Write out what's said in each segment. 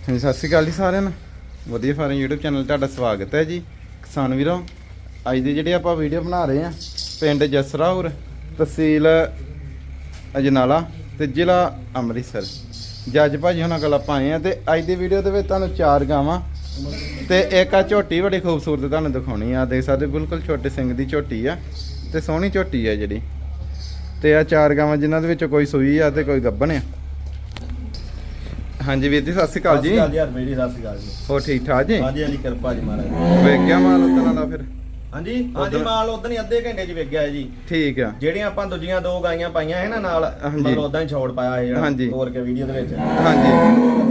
ਹਾਂਜੀ, ਸਤਿ ਸ਼੍ਰੀ ਅਕਾਲ ਜੀ ਸਾਰਿਆਂ ਨੂੰ। ਵਧੀਆ ਫਾਰਮ YouTube ਚੈਨਲ ਤੁਹਾਡਾ ਸਵਾਗਤ ਹੈ ਜੀ। ਕਿਸਾਨ ਵੀਰੋ, ਅੱਜ ਦੀ ਜਿਹੜੀ ਆਪਾਂ ਵੀਡੀਓ ਬਣਾ ਰਹੇ ਆ ਪਿੰਡ ਜਸਰਾਉਰ ਤਹਿਸੀਲ ਅਜਨਾਲਾ ਤੇ ਜ਼ਿਲ੍ਹਾ ਅੰਮ੍ਰਿਤਸਰ। ਜੱਜ ਭਾਜੀ ਹੁਣਾਂ ਕੋਲ ਆਪਾਂ ਆਏ ਆ ਤੇ ਅੱਜ ਦੀ ਵੀਡੀਓ ਦੇ ਵਿੱਚ ਤੁਹਾਨੂੰ ਚਾਰ ਗਾਵਾਂ ਤੇ ਇੱਕ ਆ ਝੋਟੀ ਬੜੀ ਖੂਬਸੂਰਤ ਤੁਹਾਨੂੰ ਦਿਖਾਉਣੀ ਆ। ਦੇਖ ਸਕਦੇ ਬਿਲਕੁਲ ਛੋਟੇ ਸਿੰਘ ਦੀ ਝੋਟੀ ਆ ਤੇ ਸੋਹਣੀ ਝੋਟੀ ਆ ਜਿਹੜੀ। ਤੇ ਆ ਚਾਰ ਗਾਵਾਂ ਜਿਨ੍ਹਾਂ ਦੇ ਵਿੱਚੋਂ ਕੋਈ ਸੂਈ ਆ ਤੇ ਕੋਈ ਗੱਬਣ ਆ। ਹਾਂਜੀ ਵੀਰ ਜੀ ਸਤਿ ਸ਼੍ਰੀ ਅਕਾਲ ਜੀ। ਸਤਿ ਸ਼੍ਰੀ ਅਕਾਲ ਜੀ ਸਤਿ ਸ਼੍ਰੀ ਅਕਾਲ ਜੀ। ਹੋਰ ਠੀਕ ਠਾਕ ਜੀ? ਹਾਂਜੀ ਹਾਂਜੀ ਕਿਰਪਾ ਜੀ ਮਹਾਰਾਜ ਵੇਖ ਗਿਆ ਮਾਲ ਉਤਨਾਂ ਦਾ ਫਿਰ। ਹਾਂਜੀ ਹਾਂਜੀ ਉੱਧਰ- ਮਾਲ ਉਦੋਂ ਹੀ ਅੱਧੇ ਘੰਟੇ 'ਚ ਵਿਕ ਗਿਆ ਜੀ ਠੀਕ ਆ ਜਿਹੜੀਆਂ ਆਪਾਂ ਦੂਜੀਆਂ ਦੋ ਗਾਈਆਂ ਪਾਈਆਂ ਹੈ ਨਾ ਨਾਲ ਹਾਂਜੀ। ਮਤਲਬ ਉਦਾਂ ਹੀ ਛੋੜ ਪਾਇਆ ਹੈ ਜਿਹੜਾ ਹਾਂਜੀ। ਤੋਰ ਕੇ ਵੀਡੀਓ ਦੇ ਵਿੱਚ ਹਾਂਜੀ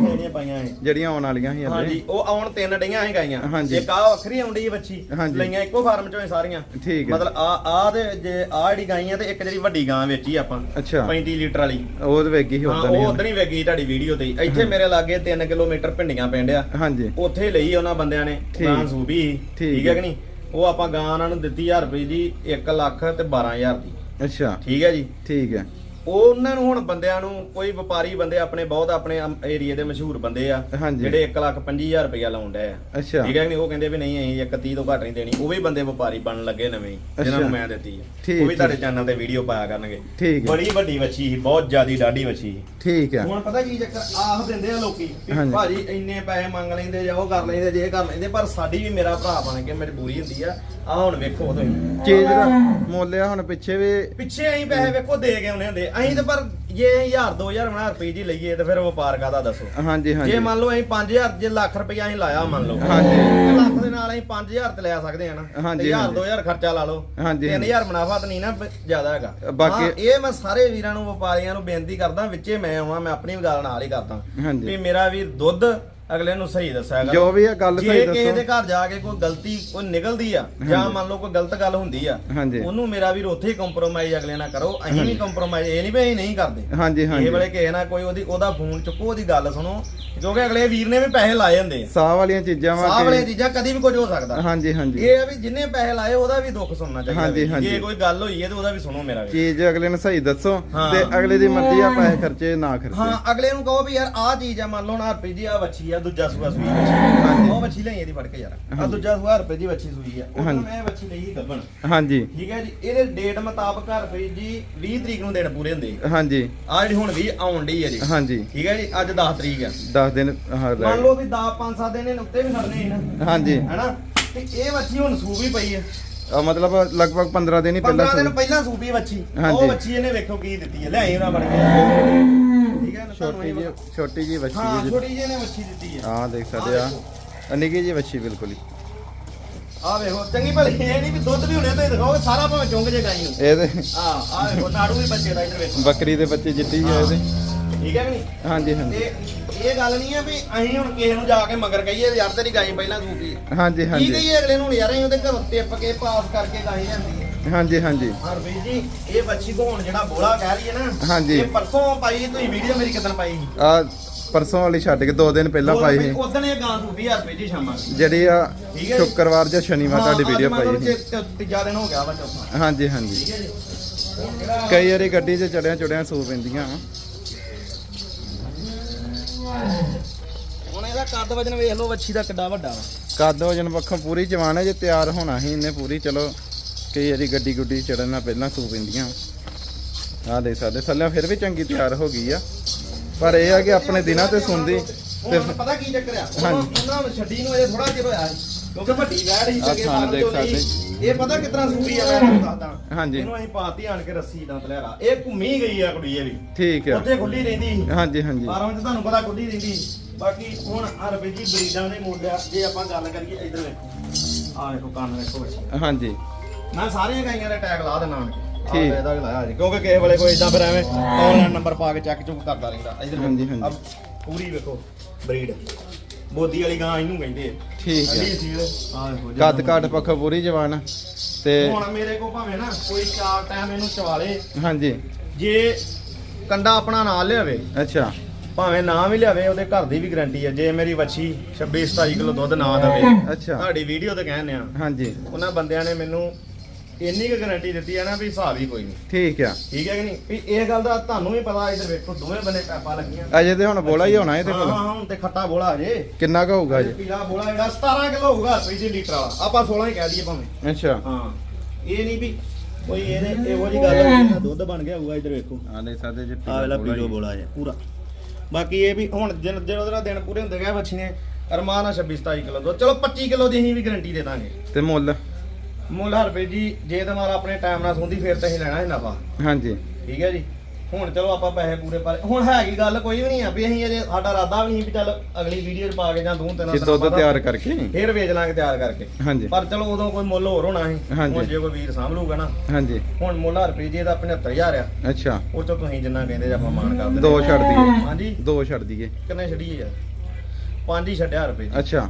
ਜਿਹੜੀਆਂ ਪਾਈਆਂ ਹੈ ਜਿਹੜੀਆਂ ਆਉਣ ਵਾਲੀਆਂ ਸੀ ਹਾਂਜੀ ਉਹ ਆਉਣ ਤਿੰਨ ਡਈਆਂ ਹੈ ਗਾਈਆਂ ਹਾਂਜੀ। ਇੱਕ ਆ ਵੱਖਰੀ ਆਉਂਦੀ ਹੈ ਬੱਚੀ ਹਾਂਜੀ। ਲਈਆਂ ਇੱਕੋ ਫਾਰਮ ਚੋਂ ਹੀ ਸਾਰੀਆਂ ਠੀਕ ਹੈ। ਮਤਲਬ ਆ ਆ ਦੇ ਜੇ ਆ ਜਿਹੜੀ ਗਾਈਆਂ ਤੇ ਇੱਕ ਜਿਹੜੀ ਵੱਡੀ ਗਾਂ ਵੇਚੀ ਆਪਾਂ ਅੱਛਾ 35 ਲੀਟਰ ਵਾਲੀ ਉਹ ਤੇ ਵੇਖੀ ਸੀ ਹਾਂ ਉਦੋਂ ਉਹ ਉਦੋਂ ਹੀ ਵੇਗੀ ਤੁਹਾਡੀ ਵੀਡੀਓ ਤੇ ਹੀ। ਇੱਥੇ ਮੇਰੇ ਲਾਗੇ 3 ਕਿਲੋਮੀਟਰ ਪਿੰਡੀਆਂ ਪਿੰਡ ਆ ਹਾਂਜੀ ਉੱਥੇ ਲਈ ਉਹਨਾਂ ਬੰਦਿਆਂ ਨੇ ਠੀਕ। ਗਾਂ ਸੂਬੀ। ਠੀਕ ਠੀਕ ਹੈ। ਕਿ ਨਹੀਂ ਉਹ ਆਪਾਂ ਗਾਂ ਉਹਨਾਂ ਨੂੰ ਦਿੱਤੀ 1000 ਰੁਪਏ ਦੀ 1 ਲੱਖ ਤੇ 12000 ਦੀ। ਅੱਛਾ। ਠੀਕ ਹੈ ਜੀ? ਠੀਕ ਹੈ। ਉਹ ਉਹਨਾਂ ਨੂੰ ਹੁਣ ਬੰਦਿਆਂ ਨੂੰ ਕੋਈ ਵਪਾਰੀ ਬੰਦੇ ਆਪਣੇ ਬਹੁਤ ਆਪਣੇ ਏਰੀਏ ਦੇ ਮਸ਼ਹੂਰ ਬੰਦੇ ਆ ਹਾਂਜੀ। ਜਿਹੜੇ 1 ਲੱਖ 25000 ਰੁਪਇਆ ਲਾਉਣ ਡਏ ਆ। ਅੱਛਾ। ਠੀਕ ਹੈ ਕਿ ਨਹੀਂ? ਉਹ ਕਹਿੰਦੇ ਵੀ ਨਹੀਂ ਅਸੀਂ 1 30 ਤੋਂ ਘੱਟ ਨਹੀਂ ਦੇਣੀ। ਉਹ ਵੀ ਬੰਦੇ ਵਪਾਰੀ ਬਣਨ ਲੱਗੇ ਨਵੇਂ ਹੀ, ਜਿਨ੍ਹਾਂ ਨੂੰ ਅੱਛਾ। ਮੈਂ ਦਿੱਤੀ ਹੈ ਠੀਕ, ਉਹ ਵੀ ਤੁਹਾਡੇ। ਚੈਨਲ ਤੇ ਵੀਡੀਓ ਪਾਇਆ ਕਰਨਗੇ। ਠੀਕ ਹੈ। ਬੜੀ ਵੱਡੀ ਵੱਛੀ ਸੀ ਬਹੁਤ ਜ਼ਿਆਦੀ ਡਾਢੀ ਵੱਛੀ ਸੀ। ਠੀਕ ਹੈ। ਹੁਣ ਪਤਾ ਕੀ ਚੱਕਰ ਆਖ ਦਿੰਦੇ ਆ ਲੋਕੀ ਵੀ ਹਾਂਜੀ। ਭਾਜੀ ਇੰਨੇ ਪੈਸੇ ਮੰਗ ਲੈਂਦੇ ਜਾਂ ਉਹ ਕਰ ਲੈਂਦੇ ਜੇ ਇਹ ਕਰ ਲੈਂਦੇ ਪਰ ਸਾਡੀ ਵੀ ਮੇਰਾ ਭਰਾ ਬਣ ਕੇ ਮਜਬੂਰੀ ਹੁੰਦੀ ਆ। ਆ ਹੁਣ ਵੇਖੋ ਤੁਸੀਂ। ਚੀਜ਼ ਦਾ ਮੁੱਲ ਆ ਹੁਣ ਪਿੱਛੇ ਵੀ ਪਿੱਛੇ ਅਸੀਂ ਪੈਸੇ ਵੇਖੋ ਦੇ ਕੇ ਆਉਣੇ ਹੁੰਦੇ ਅਸੀਂ ਤੇ ਪਰ ਜੇ 1000 2000 ਬਣਾ ਰੁਪਏ ਜੀ ਲਈਏ ਤੇ ਫਿਰ ਵਪਾਰ ਕਾਦਾ ਦੱਸੋ? ਹਾਂਜੀ ਹਾਂਜੀ। ਜੇ ਮੰਨ ਲਓ ਅਸੀਂ 5000 ਜੇ ਲੱਖ ਰੁਪਇਆ ਅਸੀਂ ਲਾਇਆ ਮੰਨ ਲਓ। ਹਾਂਜੀ। ਤੇ ਲੱਖ ਦੇ ਨਾਲ ਅਸੀਂ 5000 ਤੇ ਲੈ ਸਕਦੇ ਆ ਨਾ। ਹਾਂਜੀ, 1000 ਹਾਂਜੀ। 2000 ਖਰਚਾ ਲਾ ਲਓ। ਹਾਂਜੀ, 3000 ਮੁਨਾਫਾ ਤਾਂ ਨਹੀਂ ਨਾ ਬ- ਜ਼ਿਆਦਾ ਹੈਗਾ। ਬਾਕੀ- ਹਾਂ, ਇਹ ਮੈਂ ਸਾਰੇ ਵੀਰਾਂ ਨੂੰ ਵਪਾਰੀਆਂ ਨੂੰ ਬੇਨਤੀ ਕਰਦਾ ਵਿੱਚੇ ਮੈਂ ਆਵਾਂ ਮੈਂ ਆਪਣੀ ਵੀ ਗੱਲ ਨਾਲ ਹੀ ਕਰਦਾ। ਹਾਂਜੀ। ਵੀ ਮੇਰਾ ਵੀਰ ਦੁੱਧ ਅਗਲੇ ਨੂੰ ਸਹੀ ਦੱਸਿਆ ਕਰੋ ਜੋ ਵੀ ਆ ਗੱਲ ਜੇ ਸਹੀ ਕਿਸੇ ਦੇ ਦੱਸੋ ਘਰ ਜਾ ਕੇ ਕੋਈ ਗਲਤੀ ਕੋਈ ਨਿਕਲਦੀ ਆ ਜਾਂ। ਮੰਨ ਲਓ ਕੋਈ ਗਲਤ ਗੱਲ ਹੁੰਦੀ ਆ ਹਾਂਜੀ। ਉਹਨੂੰ ਮੇਰਾ ਵੀਰ ਉੱਥੇ ਹੀ ਕੰਪਰੋਮਾਈਜ਼ ਅਗਲੇ ਨਾਲ ਕਰੋ ਅਸੀਂ ਵੀ ਕੰਪਰੋਮਾਈਜ਼ ਇਹ ਨਹੀਂ ਵੀ ਅਸੀਂ ਨਹੀਂ ਕਰਦੇ ਹਾਂਜੀ ਇਹ ਹਾਂਜੀ ਵੇਲੇ ਕਿਸੇ ਨਾਲ ਕੋਈ ਉਹਦੀ ਉਹਦਾ ਫੋਨ ਚੁੱਕੋ ਉਹਦੀ ਗੱਲ ਸੁਣੋ ਕਿਉਂਕਿ ਅਗਲੇ ਵੀਰ ਨੇ ਵੀ ਪੈਸੇ ਲਾਏ ਹੁੰਦੇ ਆ ਸਾਹ ਵਾਲੀਆਂ ਚੀਜ਼ਾਂ ਸਾਹ ਵਾਲੀਆਂ ਚੀਜ਼ਾਂ ਕਦੀ ਵੀ ਕੁਝ ਹੋ ਸਕਦਾ ਹਾਂਜੀ ਹਾਂਜੀ ਇਹ ਆ ਵੀ ਜਿੰਨੇ ਪੈਸੇ ਲਾਏ ਉਹਦਾ ਵੀ ਦੁੱਖ ਸੁਣਨਾ ਚਾਹੀਦਾ ਹਾਂਜੀ, ਵੀ। ਹਾਂਜੀ। ਜੇ ਕੋਈ ਗੱਲ ਹੋਈ ਹੈ ਤੇ ਉਹਦਾ ਵੀ ਸੁਣੋ ਮੇਰਾ ਵੀ ਚੀਜ਼ ਅਗਲੇ ਨੂੰ ਸਹੀ ਦੱਸੋ ਹਾਂ। ਤੇ ਅਗਲੇ ਦੀ ਮਰਜ਼ੀ ਆ ਪੈਸੇ ਖਰਚੇ ਨਾ ਹਾਂ ਖਰਚੇ ਅਗਲੇ ਨੂੰ ਕਹੋ ਵੀ ਯਾਰ ਆਹ ਚੀਜ਼ ਆ ਮੰਨ ਲਓ ਨਾ ਰੁਪਏ ਦੀ ਆ ਵੱਛੀ ਆ ਦੂਜਾ ਸੂਆ ਸੂਈ ਹਾਂਜੀ। ਉਹ ਵੱਛੀ ਲਈ ਇਹਦੀ ਫੜ ਕੇ ਯਾਰ। ਆ। ਦੂਜਾ ਸੂਆ ਰੁਪਏ ਦੀ ਵੱਛੀ ਸੂਈ ਆ। ਉਹ। ਮੈਂ ਵੱਛੀ ਲਈ ਗੱਬਣ। ਹਾਂਜੀ। ਠੀਕ ਹੈ ਜੀ? ਇਹਦੇ ਡੇਟ ਮੁਤਾਬਕ ਰੁਪਏ ਜੀ 20 ਤਰੀਕ ਨੂੰ ਦਿਨ ਪੂਰੇ ਹੁੰਦੇ ਹਾਂਜੀ। ਆ ਜਿਹੜੀ ਹੁਣ 20 ਆਉਣ ਡਈ ਹੈ ਜੀ। ਹਾਂਜੀ। ਠੀਕ ਹੈ ਜੀ? ਅੱਜ 10 ਤਰੀਕ ਆ। 10 ਦਿਨ ਹਾਂ ਮੰਨ ਲਓ ਵੀ 10 5 7 ਦਿਨ ਇਹਨੇ ਉੱਤੇ ਵੀ ਖੜਨੇ ਸੀ ਨਾ ਹਾਂਜੀ। ਹੈਨਾ? ਤੇ ਇਹ ਵੱਛੀ ਹੁਣ ਸੂ ਵੀ ਪਈ ਆ। ਆ ਮਤਲਬ ਲਗਭਗ 15 ਦਿਨ ਹੀ 15 ਪਹਿਲਾਂ ਦਿਨ ਸੂਈ। ਪਹਿਲਾਂ ਸੂਪੀ। ਉਹ ਵੱਛੀ ਇਹਨੇ ਵੇਖੋ ਕੀ ਦਿੱਤੀ ਹੈ ਲਿਆਈ ਉਹਨਾਂ ਬਣ ਕੇ। ਹੈ ਛੋਟੀ ਜੀ ਛੋਟੀ ਜੀ ਵੱਛੀ ਹਾਂ ਜੀ। ਛੋਟੀ ਜਿਹੀ ਇਹਨੇ ਵੱਛੀ ਦਿੱਤੀ ਹੈ। ਹਾਂ ਦੇਖ ਸਕਦੇ ਆ। ਆ ਨਿੱਕੀ ਜੀ ਵੱਛੀ ਬਿਲਕੁਲ ਹੀ। ਆ ਵੇਖੋ ਚੰਗੀ ਭਲੀ ਇਹ ਨਹੀਂ ਵੀ ਦੁੱਧ ਵੀ ਹੁਣੇ ਤੇ ਦਿਖਾਓ ਸਾਰਾ ਭਾਵੇਂ ਚੁੰਗ ਜੇ ਗਾਈ ਨੂੰ ਇਹਦੇ ਆ ਆ ਵੇਖੋ ਨਾੜੂ ਵੀ ਬੱਚੇ ਦਾ ਇੱਧਰ ਵੇਖੋ। ਬੱਕਰੀ ਦੇ ਬੱਚੇ ਜਿੱਤੀ ਆ ਇਹਦੇ। ਠੀਕ ਹੈ ਕਿ ਨਹੀਂ? ਹਾਂਜੀ ਹਾਂਜੀ। ਤੇ ਇਹ ਗੱਲ ਨਹੀਂ ਹੈ ਵੀ ਅਸੀਂ ਹੁਣ ਕਿਸੇ ਨੂੰ ਜਾ ਕੇ ਮਗਰ ਕਹੀਏ ਯਾਰ ਤੇਰੀ ਗਾਈ ਪਹਿਲਾਂ ਸੂਪੀ ਹੈ। ਹਾਂਜੀ ਕੀ ਹਾਂਜੀ। ਕਹੀਏ ਅਗਲੇ ਨੂੰ ਯਾਰ ਅਸੀਂ ਉਹਦੇ ਘਰੋਂ ਟਿੱਪ ਕੇ ਪਾਸ ਕਰਕੇ ਗਾਈ ਜਾਂਦੀ ਹੈ। ਹਾਂਜੀ ਹਾਂਜੀ। ਹਾਂ ਵੀਰ ਜੀ ਇਹ ਬੱਚੀ ਕੋ ਹੁਣ ਜਿਹੜਾ ਬੋਲਾ ਕਹਿ ਰਹੀ ਹੈ ਨਾ ਹਾਂਜੀ। ਇਹ ਪਰਸੋਂ ਪਾਈ ਤੁਸੀਂ ਵੀਡੀਓ ਮੇਰੀ ਕਿਦਾਂ ਪਾਈ ਸੀ? ਆ ਪਰਸੋਂ ਵਾਲੀ ਛੱਡ ਕੇ 2 ਦਿਨ ਪਹਿਲਾਂ ਪਾਈ ਸੀ। ਉਦੋਂ ਇਹ ਗਾਂ ਹਜ਼ਾਰ ਰੁਪਏ ਦੀ ਸ਼ਾਮਾਂ ਨੂੰ। ਜਿਹੜੀ ਆ ਠੀਕ ਹੈ ਜੀ। ਸ਼ੁੱਕਰਵਾਰ ਜਾਂ ਸ਼ਨੀਵਾਰ ਤੁਹਾਡੀ ਹਾਂ, ਵੀਡੀਓ ਅੱਜ ਲਓ ਪਾਈ ਸੀ। ਜੇ ਤ- ਤੀਜਾ ਦਿਨ ਹੋ ਗਿਆ ਵਾ ਚੌਥਾ। ਹਾਂਜੀ ਹਾਂਜੀ। ਠੀਕ ਹੈ ਜੀ? ਹੁਣ ਜਿਹੜਾ ਕਈ ਵਾਰੀ ਗੱਡੀ 'ਚ ਚੜਿਆ ਚੁੜਿਆ ਸੂ ਪੈਂਦੀਆਂ। ਹੁਣ ਇਹਦਾ ਕੱਦ ਵਜਨ ਵੇਖ ਲਓ ਵੱਛੀ ਦਾ ਕਿੱਡਾ ਵੱਡਾ ਵਾ। ਕੱਦ ਵਜਨ ਪੱਖੋਂ ਪੂਰੀ ਜਵਾਨ ਹੈ ਜੇ ਤਿਆਰ ਹੋਣਾ ਸੀ ਇਹਨੇ ਪੂਰੀ ਚਲੋ। ਕਈ ਵਾਰੀ ਗੱਡੀ ਗੁੱਡੀ ਚੜਨ ਨਾਲ ਪਹਿਲਾਂ ਸੂ ਪੈਂਦੀਆਂ। ਆ ਦੇ ਸਕਦੇ ਥੱਲੇ ਫਿਰ ਵੀ ਚੰਗੀ ਤਿਆਰ ਹੋ ਗਈ ਆ। ਪਰ ਇਹ ਆ ਕਿ ਆਪਣੇ ਦਿਨਾਂ ਤੇ ਸੁਣਦੀ ਤੇ ਹੁਣ ਪਤਾ ਕੀ ਚੱਕਰ ਆ? ਹਾਂਜੀ। ਉਹਨਾਂ ਨੂੰ ਛੱਡੀ ਨੂੰ ਅਜੇ ਥੋੜਾ ਜਿਹਾ ਹੋਇਆ। ਕਿਉਂਕਿ ਵੱਡੀ ਵੈੜ ਹੀ ਚੰਗੇ ਫਾਰਮ ਦੇਖ ਸਕਦੇ। ਇਹ ਪਤਾ ਕਿਤਨਾ ਸੂਰੀ ਆ ਮੈਂ ਤੁਹਾਨੂੰ ਦੱਸਦਾ। ਹਾਂਜੀ। ਇਹਨੂੰ ਅਸੀਂ ਪਾਤੀ ਆਣ ਕੇ ਰੱਸੀ ਦਾ ਤਲਿਆਰਾ ਇਹ ਘੁੰਮੀ ਗਈ ਆ ਕੁੜੀ ਇਹ ਵੀ। ਠੀਕ ਆ। ਉੱਥੇ ਖੁੱਲੀ ਰਹਿੰਦੀ ਹਾਂਜੀ ਹਾਂਜੀ। ਫਾਰਮ 'ਚ ਤੁਹਾਨੂੰ ਪਤਾ ਖੁੱਲੀ ਰਹਿੰਦੀ। ਬਾਕੀ ਹੁਣ ਅਰਬੀ ਜੀ ਬਰੀਡਾਂ ਦੇ ਮੁੱਲ ਆ। ਜੇ ਆਪਾਂ ਗੱਲ ਕਰੀਏ ਇਧਰ ਵੇਖੋ। ਆਹ ਵੇਖੋ ਕੰਨ ਵੇਖੋ ਬੱਚੀ ਹਾਂਜੀ। ਮੈਂ ਸਾਰੀਆਂ ਗਾਈਆਂ ਦੇ ਟੈਗ ਲਾ ਦੇਣਾ ਆਹ ਠੀਕ। ਇਹਦਾ ਵੀ ਲਾਇਆ ਜੀ ਕਿਉਂਕਿ ਕਿਸੇ ਵੇਲੇ ਕੋਈ ਇਦਾਂ ਫਿਰ ਐਵੇਂ ਆਨਲਾਈਨ ਨੰਬਰ ਪਾ ਕੇ ਚੈੱਕ ਚੁੱਕ ਕਰਦਾ ਰਹਿੰਦਾ। ਇਧਰ ਹਾਂਜੀ, ਹਾਂਜੀ। ਪੂਰੀ ਵੇਖੋ ਬਰੀਡ ਬੋਦੀ ਵਾਲੀ ਗਾਂ ਇਹਨੂੰ ਕਹਿੰਦੇ ਆ। ਠੀਕ ਅੱਡੀ ਆ ਸੀ ਆਹ ਵੇਖੋ ਕੱਦ ਘਾਟ ਪੱਖੋਂ ਪੂਰੀ ਜਵਾਨ। ਤੇ ਹੁਣ ਮੇਰੇ ਕੋ ਭਾਵੇਂ ਨਾ ਕੋਈ ਚਾਰ ਟਾਈਮ ਇਹਨੂੰ ਚਵਾਲੇ ਹਾਂਜੀ। ਜੇ ਕੰਡਾ ਆਪਣਾ ਨਾਲ ਲਿਆਵੇ ਅੱਛਾ। ਭਾਵੇਂ ਨਾ ਵੀ ਲਿਆਵੇ ਉਹਦੇ ਘਰ ਦੀ ਵੀ ਗਾਰੰਟੀ ਹੈ ਜੇ ਮੇਰੀ ਵੱਛੀ 26 27 ਕਿਲੋ ਦੁੱਧ ਨਾ ਦੇਵੇ ਅੱਛਾ ਤੁਹਾਡੀ ਵੀਡੀਓ ਤੇ ਕਹਿੰਦੇ ਆ। ਹਾਂਜੀ। ਉਹਨਾਂ ਬੰਦਿਆਂ ਨੇ ਮੈਨੂੰ ਇੰਨੀ ਕੁ ਗਾਰੰਟੀ ਦਿੱਤੀ ਆ ਨਾ ਵੀ ਹਿਸਾਬ ਹੀ ਕੋਈ ਨਹੀਂ। ਠੀਕ ਆ। ਠੀਕ ਹੈ ਕਿ ਨਹੀਂ? ਵੀ ਇਹ ਗੱਲ ਦਾ ਤੁਹਾਨੂੰ ਵੀ ਪਤਾ ਇਧਰ ਵੇਖੋ ਦੋਵੇਂ ਬੰਨੇ ਪੈਪਾਂ ਲੱਗੀਆਂ। ਅਜੇ ਤੇ ਹੁਣ ਬੋਲਾ ਹੀ ਹੋਣਾ ਇਹਦੇ ਹਾਂ ਕੋਲ। ਹਾਂ ਹੁਣ ਤੇ ਖੱਟਾ ਬੋਲਾ ਜੇ ਕਿੰਨਾ ਕੁ ਹੋਊਗਾ ਜੀ ਪੀਲਾ ਬੋਲਾ ਜਿਹੜਾ 17 ਕਿਲੋ ਹੋਊਗਾ ਰੁਪਏ ਦੀ ਲੀਟਰ ਵਾਲਾ। ਆਪਾਂ 16 ਹੀ ਕਹਿ ਦਈਏ ਭਾਵੇਂ। ਅੱਛਾ। ਹਾਂ। ਇਹ ਨਹੀਂ ਵੀ ਕੋਈ ਇਹਦੇ ਇਹੋ ਜੀ ਗੱਲ ਹੋਈ ਨਾ ਦੁੱਧ ਬਣ ਗਿਆ ਹੋਊਗਾ ਇਧਰ ਵੇਖੋ। ਆ ਦੇ ਸਾਦੇ ਜੀ ਆ ਵੇਲਾ ਪੀਲੋ ਬੋਲਾ ਜੇ ਪੂਰਾ। ਬਾਕੀ ਇਹ ਵੀ ਹੁਣ ਦਿਨ ਦਿਨ ਉਹਦਾ ਦਿਨ ਪੂਰੇ ਹੁੰਦੇ ਗਏ ਬੱਚੀ ਨੇ ਅਰਮਾਨ ਆ 26 27 ਕਿਲੋ ਦੁੱਧ। ਚਲੋ 25 ਕਿਲੋ ਦੀ ਅਸੀਂ ਵੀ ਗਾਰੰਟੀ ਦੇ ਦਾਂਗੇ। ਤੇ ਮੁੱਲ? ਮੁੱਲ ਹਰ ਰੁਪਏ ਜੀ ਜੇ ਤੇ ਮਾਰਾ ਆਪਣੇ ਟਾਈਮ ਨਾਲ ਸੁੰਦੀ ਫਿਰ ਤਾਂ ਅਸੀਂ ਲੈਣਾ ਹੈ ਨਫਾ। ਹਾਂਜੀ। ਠੀਕ ਹੈ ਜੀ? ਹੁਣ ਚਲੋ ਆਪਾਂ ਪੈਸੇ ਪੂਰੇ ਪਾ ਲਏ। ਹੁਣ ਹੈਗੀ ਗੱਲ ਕੋਈ ਵੀ ਨਹੀਂ ਆ। ਵੀ ਅਸੀਂ ਅਜੇ ਸਾਡਾ ਇਰਾਦਾ ਵੀ ਨਹੀਂ ਵੀ ਚੱਲ ਅਗਲੀ ਵੀਡੀਓ 'ਚ ਪਾ ਕੇ ਜਾਂ ਦੂੰ ਤਿੰਨ ਜੇ ਦੁੱਧ ਤਿਆਰ ਕਰਕੇ। ਫੇਰ ਵੇਚ ਲਾਂਗੇ ਤਿਆਰ ਕਰਕੇ। ਹਾਂਜੀ। ਪਰ ਚਲੋ ਉਦੋਂ ਕੋਈ ਮੁੱਲ ਹੋਰ ਹੋਣਾ ਹਾਂਜੀ। ਹੁਣ ਜੇ ਕੋਈ ਵੀਰ ਸਾਂਭ ਲੂਗਾ ਨਾ। ਹਾਂਜੀ। ਹੁਣ ਮੁੱਲ ਰੁਪਏ ਜੀ ਦਾ 75000 ਆ। ਅੱਛਾ। ਉਹ ਚੋਂ ਤੁਸੀਂ ਜਿੰਨਾ ਕਹਿੰਦੇ ਜੇ ਆਪਾਂ ਮਾਨ ਕਰ ਦਿੰਦੇ ਦੋ ਛੱਡ ਦਈਏ। ਹਾਂਜੀ। ਦੋ ਛੱਡ ਦਈਏ। ਕਿੰਨੇ ਛੱਡੀਏ ਯਾਰ? ਪੰਜ ਹੀ ਛੱਡਿਆ ਰੁਪਏ ਅੱਛਾ।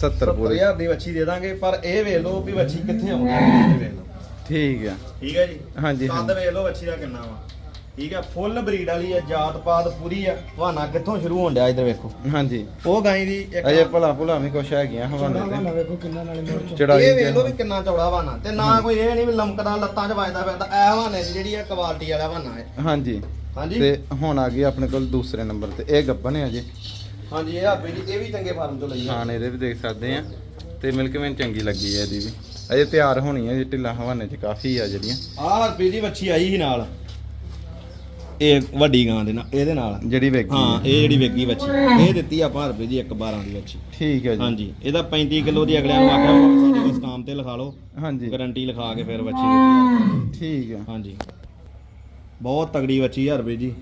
70 ਪੂਰੇ। 70000 ਦੀ ਵੱਛੀ ਦੇ ਦਾਂਗੇ ਪਰ ਇਹ ਵੇਖ ਲਓ ਵੀ ਵੱਛੀ ਕਿੱਥੇ ਆਉਂਦੀ ਹੈ ਇਹ ਵੇਖ ਲਓ। ਠੀਕ ਆ। ਠੀਕ ਹੈ ਜੀ? ਹਾਂਜੀ ਕੱਦ ਹਾਂਜੀ। ਵੇਖ ਲਓ ਵੱਛੀ ਦਾ ਕਿੰਨਾ ਵਾ। ਠੀਕ ਹੈ ਫੁੱਲ ਬਰੀਡ ਵਾਲੀ ਹੈ ਜਾਤ ਪਾਤ ਪੂਰੀ ਆ। ਹਵਾਨਾ ਕਿੱਥੋਂ ਸ਼ੁਰੂ ਹੋਣ ਡਿਆ ਇੱਧਰ ਵੇਖੋ। ਹਾਂਜੀ। ਉਹ ਗਾਈ ਦੀ ਇੱਕ ਅਜੇ ਭਲਾ ਭੁਲਾ ਵੀ ਕੁਛ ਹੈਗੀਆਂ ਹਵਾਨੇ ਤੇ। ਵੇਖੋ ਕਿੰਨਾ ਨਾਲੇ ਮੋੜ ਚ ਚੜਾਈ ਇਹ ਵੇਖ ਲਓ ਵੀ ਕਿੰਨਾ ਚੌੜਾ ਹਵਾਨਾ ਤੇ ਨਾ ਕੋਈ ਇਹ ਨਹੀਂ ਵੀ ਲਮਕਦਾ ਲੱਤਾਂ 'ਚ ਵੱਜਦਾ ਫਿਰਦਾ ਐ ਹਵਾਨੇ 'ਚ ਜਿਹੜੀ ਆ ਕੁਆਲਿਟੀ ਵਾਲਾ ਹਵਾਨਾ ਹੈ। ਹਾਂਜੀ। ਹਾਂਜੀ। ਤੇ ਹੁਣ ਆ ਗਈ ਆਪਣੇ ਕੋਲ ਦੂਸਰੇ ਨੰਬਰ ਤੇ। ਇਹ ਗੱਬਨ ਹੈ ਅਜੇ ਹਾਂਜੀ ਇਹ ਹਾਬੇ ਜੀ ਇਹ ਵੀ ਚੰਗੇ ਫਾਰਮ ਤੋਂ ਲਈ ਖਾਣ ਇਹਦੇ ਵੀ ਦੇਖ ਸਕਦੇ ਆ ਤੇ ਮਿਲਕ ਮੈਨ ਚੰਗੀ ਲੱਗੀ ਹੈ ਇਹਦੀ ਵੀ। ਅਜੇ ਤਿਆਰ ਹੋਣੀ ਹੈ ਜੀ ਢਿੱਲਾ ਹਵਾਨੇ ਚ ਕਾਫੀ ਆ ਜਿਹੜੀਆਂ। ਆਹ ਹਰਪੀ ਦੀ ਵੱਛੀ ਆਈ ਸੀ ਨਾਲ। ਇਹ ਵੱਡੀ ਗਾਂ ਦੇ ਨਾਲ ਇਹਦੇ ਨਾਲ। ਜਿਹੜੀ ਵੇਗੀ ਹਾਂ ਹੈ। ਇਹ ਜਿਹੜੀ ਵੇਗੀ ਵੱਛੀ ਇਹ ਦਿੱਤੀ ਆਪਾਂ ਹਰਪੀ ਦੀ ਇੱਕ 12 ਦੀ ਵੱਛੀ ਠੀਕ ਹੈ ਜੀ। ਹਾਂਜੀ ਇਹਦਾ 35 ਕਿਲੋ ਦੀ ਅਗਲਿਆਂ ਨੂੰ ਆਖਿਆ ਸਾਡੇ ਕੋਲ ਸਟਾਮ ਤੇ ਲਿਖਾ ਲਓ। ਹਾਂਜੀ। ਗਾਰੰਟੀ ਲਿਖਾ ਕੇ ਫਿਰ ਵੱਛੀ ਦਿੱਤੀ ਠੀਕ ਹੈ। ਹਾਂਜੀ। ਬਹੁਤ ਤਗੜੀ ਵੱਛੀ ਹਰ ਰੁਪਏ ਜੀ।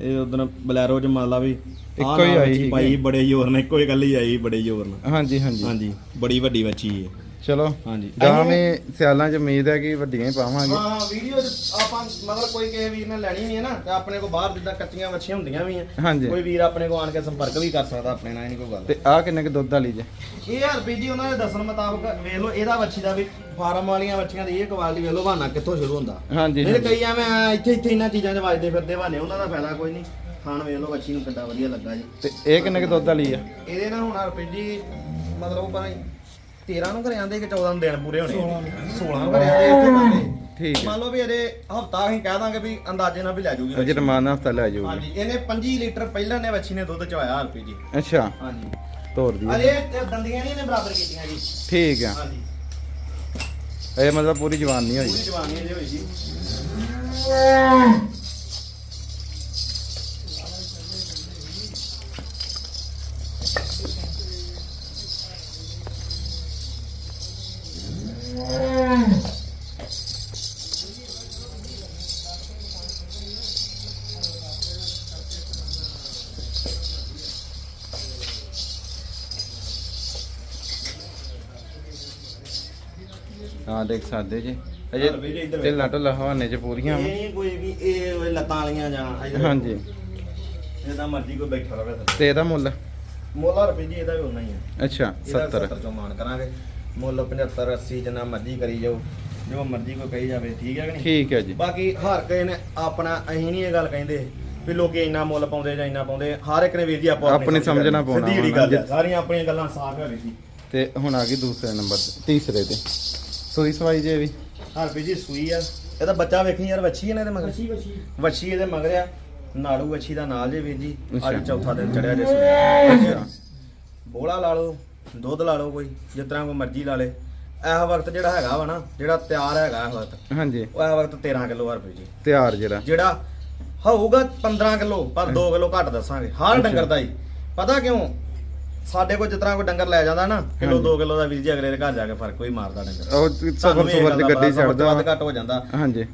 ਇਹ ਉਦੋਂ ਬਲੈਰੋ ਚ ਮੰਨ ਲਾ ਵੀ ਇੱਕੋ ਹੀ ਆਈ। ਪਾਈ ਬੜੇ ਜ਼ੋਰ ਨਾਲ ਇੱਕੋ ਹੀ ਗੱਲ ਹੀ ਆਈ ਬੜੇ ਜ਼ੋਰ ਨਾਲ। ਹਾਂਜੀ ਹਾਂਜੀ। ਹਾਂਜੀ ਬੜੀ ਵੱਡੀ ਵੱਛੀ ਹੈ ਚਲੋ। ਹਾਂਜੀ। ਗਾਂ ਵੀ ਸਿਆਲਾਂ ਚ ਉਮੀਦ ਹੈ ਕਿ ਵੱਡੀਆਂ ਹੀ ਪਾਵਾਂਗੇ। ਹਾਂ ਵੀਡੀਓ ਆਪਾਂ ਮਤਲਬ ਕੋਈ ਕਿਸੇ ਵੀਰ ਨੇ ਲੈਣੀ ਨਹੀਂ ਹੈ ਨਾ ਤੇ ਆਪਣੇ ਕੋਲ ਬਾਹਰ ਜਿੱਦਾਂ ਕੱਚੀਆਂ ਵੱਛੀਆਂ ਹੁੰਦੀਆਂ ਵੀ ਆ ਕੋਈ ਵੀਰ ਆਪਣੇ ਕੋਲ ਆਣ ਕੇ ਸੰਪਰਕ ਵੀ ਕਰ ਸਕਦਾ ਆਪਣੇ ਨਾਲ ਇਹ ਨਹੀਂ ਕੋਈ ਗੱਲ। ਤੇ ਆਹ ਕਿੰਨੇ ਕੁ ਦੁੱਧ ਵਾਲੀ ਜੇ? ਇਹ ਯਾਰ ਬੀਜੀ ਉਹਨਾਂ ਦੇ ਦੱਸਣ ਮੁਤਾਬਕ ਵੇਖ ਲਓ ਇਹਦਾ ਵੱਛੀ ਦਾ ਵੀ ਫਾਰਮ ਵਾਲੀਆਂ ਵੱਛੀਆਂ ਦੀ ਇਹ ਕੁਆਲਿਟੀ ਵੇਖ ਲਓ ਬਹਾਨਾ ਕਿੱਥੋਂ ਸ਼ੁਰੂ ਹੁੰਦਾ। ਹਾਂਜੀ ਹਾਂਜੀ। ਕਈ ਐਵੇਂ ਇੱਥੇ ਇੱਥੇ ਇਹਨਾਂ ਚੀਜ਼ਾਂ 'ਚ ਵੱਜਦੇ ਫਿਰਦੇ ਬਹਾਨੇ ਉਹਨਾਂ ਦਾ ਫਾਇਦਾ ਕੋਈ ਨਹੀਂ। ਖਾਣ ਵੇਖ ਲਓ ਵੱਛੀ ਨੂੰ ਕਿੱਦਾਂ ਵਧੀਆ ਲੱਗਾ ਜੀ। ਤੇ ਇਹ ਕਿੰਨੇ ਕੁ ਦੁੱਧ ਵਾਲੀ ਆ? ਇਹਦੇ ਨਾਲ ਹੁਣ ਰੁਪਏ ਜੀ ਮਤਲਬ ਪਰ 13 ਨੂੰ ਘਰੇ ਆਂਦੇ ਕਿ 14 ਨੂੰ ਦਿਨ ਪੂਰੇ ਹੋਣੇ? 16 ਨੂੰ। ਘਰੇ ਆਂਦੇ ਇੱਥੇ ਕਰਦੇ ਠੀਕ ਹੈ। ਮੰਨ ਲਓ ਵੀ ਅਜੇ ਹਫਤਾ ਅਸੀਂ ਕਹਿ ਦਾਂਗੇ ਵੀ ਅੰਦਾਜ਼ੇ ਨਾਲ ਵੀ ਲੈ ਜੂਗੀ ਅਜੇ ਰਮਾਨ ਹਫਤਾ ਲੈ ਜਾਊਗੀ ਹਾਂਜੀ ਇਹਨੇ 25 ਲੀਟਰ ਪਹਿਲਾਂ ਨੇ ਵੱਛੀ ਨੇ ਦੁੱਧ ਚਵਾਇਆ ਰੁਪਏ ਜੀ। ਅੱਛਾ। ਹਾਂਜੀ। ਤੋਰ ਦੀ ਇਹ ਦੰਦੀਆਂ ਨਹੀਂ ਨੇ ਬਰਾਬਰ ਕੀਤੀਆਂ ਜੀ। ਠੀਕ ਆ। ਹਾਂਜੀ। ਇਹ ਮਤਲਬ ਪੂਰੀ ਜਵਾਨ ਨਹੀਂ ਹੋਈ। ਪੂਰੀ ਜਵਾਨੀ ਇਹਦੇ ਹੋਈ ਜੀ। ਹਾਂ ਦੇਖ ਸਕਦੇ ਜੀ। ਅਜੇ। ਢਿੱਲਾ ਢਿੱਲਾ ਹਵਾਨੇ ਚ ਪੂਰੀਆਂ। ਇਹ। ਨਹੀਂ ਕੋਈ ਵੀ ਇਹ ਉਹ ਲੱਤਾਂ ਵਾਲੀਆਂ ਜਾਂ ਹਾਂਜੀ। ਜਿੱਦਾਂ ਮਰਜ਼ੀ ਕੋਈ ਬੈਠਾ ਰਵੇ ਤਾਂ ਇਹਦਾ ਮੁੱਲ? ਮੁੱਲ ਰੁਪਏ ਜੀ ਇਹਦਾ ਵੀ ਉਨਾ ਹੀ ਹੈ ਅੱਛਾ ਇਹਦਾ 70 70 ਚੋਂ ਮਾਨ ਕਰਾਂਗੇ। ਮੁੱਲ 75 80 ਜਿੰਨਾ ਮਰਜ਼ੀ ਕਰੀ ਜਾਓ। ਜੋ ਮਰਜ਼ੀ ਕੋਈ ਕਹੀ ਜਾਵੇ ਠੀਕ ਹੈ ਕਿ ਨਹੀਂ? ਠੀਕ ਹੈ ਜੀ। ਬਾਕੀ ਹਰ ਕਿਸੇ ਨੇ ਆਪਣਾ ਅਸੀਂ ਨਹੀਂ ਇਹ ਗੱਲ ਕਹਿੰਦੇ ਵੀ ਲੋਕੀ ਇੰਨਾ ਮੁੱਲ ਪਾਉਂਦੇ ਜਾਂ ਇੰਨਾ ਪਾਉਂਦੇ। ਹਰ ਇੱਕ ਨੇ ਵੀਰ ਜੀ ਆਪੋ ਆਪਣੀ ਸਮਝਣਾ ਪਾਉਣਾ ਸਿੱਧੀ ਜਿਹੜੀ ਹੋਣਾ। ਗੱਲ ਹੈ ਸਾਰੀਆਂ ਆਪਣੀਆਂ ਗੱਲਾਂ ਸਾਫ਼ ਹੈ ਵੀਰ ਜੀ। ਤੇ ਹੁਣ ਆ ਗਈ ਦੂਸਰੇ ਨੰਬਰ ਤੇ ਤੀਸਰੇ ਤੇ। ਸੂਈ ਸਵਾਈ ਜੇ ਵੀ। ਹਰ ਵੀਰ ਜੀ ਸੂਈ ਆ। ਇਹਦਾ ਬੱਚਾ ਵੇਖੀ ਯਾਰ ਵੱਛੀ ਹੈ ਨਾ ਇਹਦੇ ਮਗਰ? ਵਛੀ ਵਛੀ। ਵੱਛੀ ਇਹਦੇ ਮਗਰ ਆ। ਨਾੜੂ ਵੱਛੀ ਦਾ ਨਾਲ ਜੇ ਵੀਰ ਜੀ। ਅੱਜ ਚੌਥਾ ਦਿਨ ਚੜਿਆ ਜੇ ਸੂਈ। ਬੋਲਾ ਲਾ ਲਓ ਦੁੱਧ ਲਾ ਲਓ ਕੋਈ ਜਿਸ ਤਰ੍ਹਾਂ ਕੋਈ ਮਰਜ਼ੀ ਲਾ ਲੇ। ਇਹ ਵਕਤ ਜਿਹੜਾ ਹੈਗਾ ਵਾ ਨਾ ਜਿਹੜਾ ਤਿਆਰ ਹੈਗਾ ਇਸ ਵਕਤ। ਹਾਂਜੀ। ਉਹ ਇਹ ਵਕਤ 13 ਕਿਲੋ ਹਰ ਰੁਪਏ ਜੀ। ਤਿਆਰ ਜਿਹੜਾ। ਜਿਹੜਾ ਹੋਊਗਾ 15 ਕਿਲੋ ਪਰ 2 ਕਿਲੋ ਘੱਟ ਦੱਸਾਂਗੇ। ਹਰ। ਡੰਗਰ ਦਾ ਹੀ। ਪਤਾ ਕਿਉਂ? ਸਾਡੇ ਕੋਲ ਤਰ੍ਹਾਂ ਕੋਈ ਡੰਗਰ ਲੈ ਜਾਂਦਾ ਨਾ ਕਿਲੋ ਹਾਂਜੀ। 2 ਕਿਲੋ ਦਾ ਵੀਰ ਜੀ ਅਗਲੇ ਦੇ ਘਰ ਜਾ ਕੇ ਫ਼ਰਕ ਕੋਈ ਮਾਰਦਾ ਡੰਗਰ। ਉਹ ਸਫਰ ਸੁਫਰ ਦੀ ਗੱਡੀ ਛੱਡਦਾ ਵੱਧ ਘੱਟ ਹੋ ਜਾਂਦਾ। ਹਾਂਜੀ।